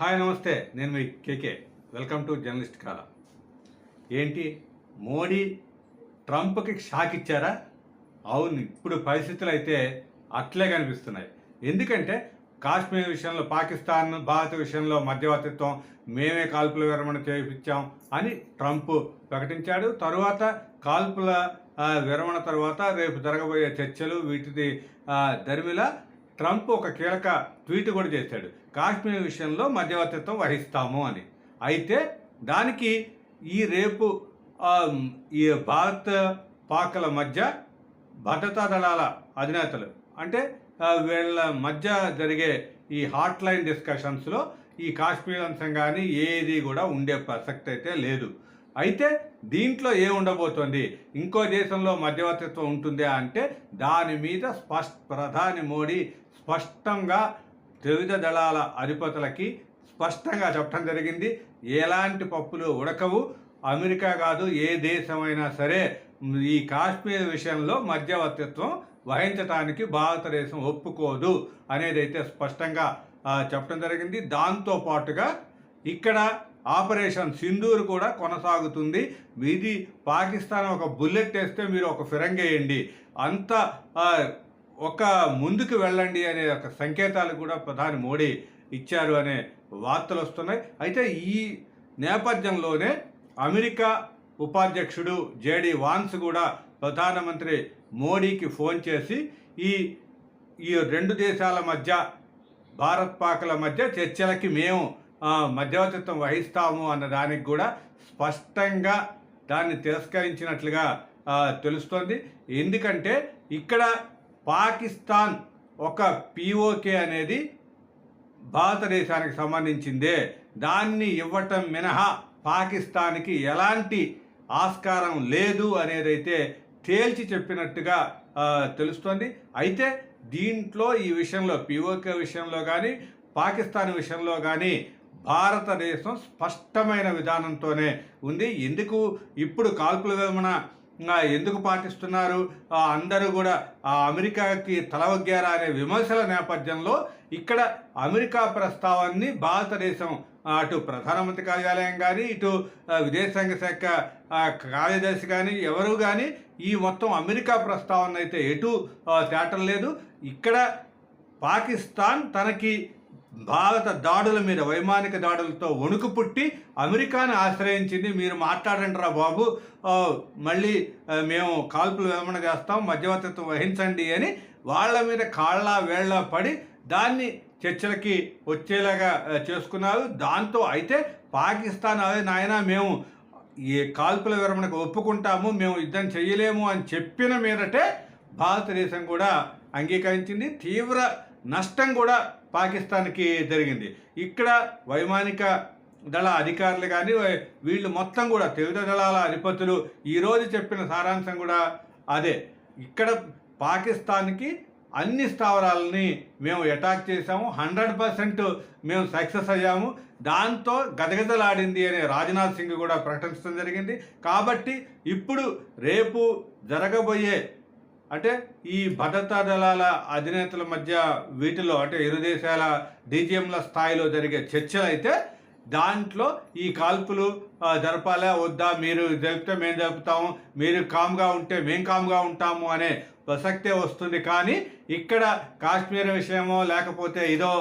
Hi నమస్తే. నేను మీ కేకే. వెల్కమ్ టు జర్నలిస్ట్ కాల. ఏంటి? మోడీ ట్రంప్కి షాక్ ఇచ్చారా? అవును ఇప్పుడు పరిస్థితులు అయితే అట్లే కనిపిస్తున్నాయి. ఎందుకంటే కాశ్మీర్ విషయంలో పాకిస్తాన్ భారత్ విషయంలో మధ్యవర్తిత్వం మేమే కాల్పుల విరమణ చేయించాం అని ట్రంప్ ప్రకటించాడు. తరువాత కాల్పుల విరమణ తర్వాత రేపు జరగబోయే చర్చలు వీటిది దరిమిలా ట్రంప్ ఒక కీలక ట్వీట్ కూడా చేశాడు. కాశ్మీర్ విషయంలో మధ్యవర్తిత్వం వహిస్తాము అని. అయితే దానికి ఈ రేపు ఈ భారత్ పాకల మధ్య భద్రతా దళాల అధినేతలు అంటే వీళ్ళ మధ్య జరిగే ఈ హాట్ లైన్ డిస్కషన్స్లో ఈ కాశ్మీర్ అంశం కానీ ఏది కూడా ఉండే ప్రసక్తి అయితే లేదు. అయితే దీంట్లో ఏ ఉండబోతోంది? ఇంకో దేశంలో మధ్యవర్తిత్వం ఉంటుందా అంటే దాని మీద స్పష్ట ప్రధాని మోడీ స్పష్టంగా త్రివిధ దళాల అధిపతులకి స్పష్టంగా చెప్పడం జరిగింది. ఎలాంటి పప్పులు ఉడకవు. అమెరికా కాదు ఏ దేశమైనా సరే ఈ కాశ్మీర్ విషయంలో మధ్యవర్తిత్వం వహించడానికి భారతదేశం ఒప్పుకోదు అనేది అయితే స్పష్టంగా చెప్పడం జరిగింది. దాంతో పాటుగా ఇక్కడ ఆపరేషన్ సింధూర్ కూడా కొనసాగుతుంది. ఇది పాకిస్తాన్ ఒక బుల్లెట్ వేస్తే మీరు ఒక ఫిరంగేయండి. అంత ఒక ముందుకు వెళ్ళండి అనే ఒక సంకేతాలు కూడా ప్రధాని మోడీ ఇచ్చారు అనే వార్తలు వస్తున్నాయి. అయితే ఈ నేపథ్యంలోనే అమెరికా ఉపాధ్యక్షుడు జేడి వాన్స్ కూడా ప్రధానమంత్రి మోడీకి ఫోన్ చేసి ఈ ఈ రెండు దేశాల మధ్య భారత్ పాకల మధ్య చర్చలకి మేము మధ్యవర్తిత్వం వహిస్తాము అన్న దానికి కూడా స్పష్టంగా దాన్ని తిరస్కరించినట్లుగా తెలుస్తోంది. ఎందుకంటే ఇక్కడ పాకిస్తాన్ ఒక పిఓకే అనేది భారతదేశానికి సంబంధించిందే. దాన్ని ఇవ్వటం మినహా పాకిస్తాన్కి ఎలాంటి ఆస్కారం లేదు అనేదైతే తేల్చి చెప్పినట్టుగా తెలుస్తోంది. అయితే దీంట్లో ఈ విషయంలో పిఓకే విషయంలో కానీ పాకిస్తాన్ విషయంలో కానీ భారతదేశం స్పష్టమైన విధానంతోనే ఉంది. ఎందుకు? ఇప్పుడు కాల్పుల విరమణ ఎందుకు పాటిస్తున్నారు? అందరూ కూడా ఆ అమెరికాకి తలవగ్గారా అనే విమర్శల నేపథ్యంలో ఇక్కడ అమెరికా ప్రస్తావాన్ని భారతదేశం అటు ప్రధానమంత్రి కార్యాలయం కానీ ఇటు విదేశాంగ శాఖ కార్యదర్శి కానీ ఎవరు కానీ ఈ మొత్తం అమెరికా ప్రస్తావన అయితే ఎటు తేటం లేదు ఇక్కడ పాకిస్తాన్ తనకి భారత దాడుల మీద వైమానిక దాడులతో వణుకు పుట్టి అమెరికాను ఆశ్రయించింది. మీరు మాట్లాడండి రా బాబు. మళ్ళీ మేము కాల్పులు విరమణ చేస్తాం మధ్యవర్తిత్వం వహించండి అని వాళ్ళ మీద కాళ్ళ వేళ్ళ పడి దాన్ని చర్చలకి వచ్చేలాగా చేసుకున్నారు. దాంతో అయితే పాకిస్తాన్ అదే నాయన మేము ఈ కాల్పుల విరమణకు ఒప్పుకుంటాము మేము యుద్ధం చేయలేము అని చెప్పిన మీదటే భారతదేశం కూడా అంగీకరించింది. తీవ్ర నష్టం కూడా పాకిస్తాన్కి జరిగింది. ఇక్కడ వైమానిక దళ అధికారులు కానీ వీళ్ళు మొత్తం కూడా త్రివిధ దళాల అధిపతులు ఈరోజు చెప్పిన సారాంశం కూడా అదే. ఇక్కడ పాకిస్తాన్కి అన్ని స్థావరాలని మేము అటాక్ చేశాము. హండ్రెడ్ పర్సెంట్ మేము సక్సెస్ అయ్యాము. దాంతో గదగదలాడింది అనే రాజ్నాథ్ సింగ్ కూడా ప్రకటించడం జరిగింది. కాబట్టి ఇప్పుడు రేపు జరగబోయే అంటే ఈ భద్రతా దళాల అధినేతల మధ్య వీటిలో అంటే ఇరు దేశాల డీజీఎంల స్థాయిలో జరిగే చర్చలు అయితే దాంట్లో ఈ కాల్పులు జరపాలా? వద్దా? మీరు జరిపితే మేము జరుపుతాము మీరు కామ్గా ఉంటే మేము కామ్గా ఉంటాము అనే ప్రసక్తే వస్తుంది. కానీ ఇక్కడ కాశ్మీర్ విషయమో లేకపోతే ఇదో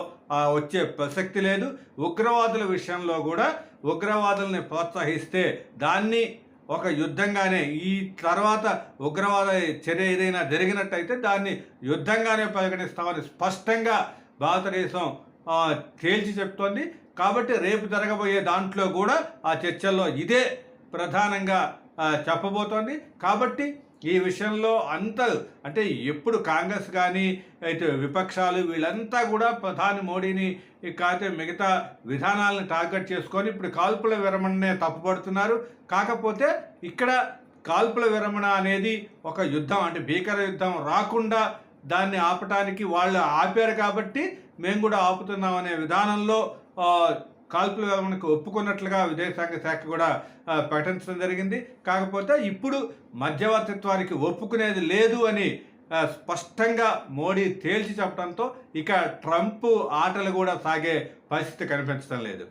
వచ్చే ప్రసక్తి లేదు. ఉగ్రవాదుల విషయంలో కూడా ఉగ్రవాదుల్ని ప్రోత్సహిస్తే దాన్ని ఒక యుద్ధంగానే ఈ తర్వాత ఉగ్రవాద చర్య ఏదైనా జరిగినట్టయితే దాన్ని యుద్ధంగానే పరిగణిస్తామని స్పష్టంగా భారతదేశం తేల్చి చెప్తోంది. కాబట్టి రేపు జరగబోయే దాంట్లో కూడా ఆ చర్చల్లో ఇదే ప్రధానంగా చెప్పబోతోంది. కాబట్టి ఈ విషయంలో అంత అంటే ఎప్పుడు కాంగ్రెస్ కానీ ఇటు విపక్షాలు వీళ్ళంతా కూడా ప్రధాని మోడీని కాకపోతే మిగతా విధానాలను టార్గెట్ చేసుకొని ఇప్పుడు కాల్పుల విరమణనే తప్పుపడుతున్నారు. కాకపోతే ఇక్కడ కాల్పుల విరమణ అనేది ఒక యుద్ధం అంటే భీకర యుద్ధం రాకుండా దాన్ని ఆపటానికి వాళ్ళు ఆపారు కాబట్టి మేము కూడా ఆపుతున్నాం అనే విధానంలో కాల్పులు మనకు ఒప్పుకున్నట్లుగా విదేశాంగ శాఖ కూడా ప్రకటించడం జరిగింది. కాకపోతే ఇప్పుడు మధ్యవర్తిత్వానికి ఒప్పుకునేది లేదు అని స్పష్టంగా మోడీ తేల్చి చెప్పడంతో ఇక ట్రంప్ ఆటలు కూడా సాగే పరిస్థితి కనిపించడం లేదు.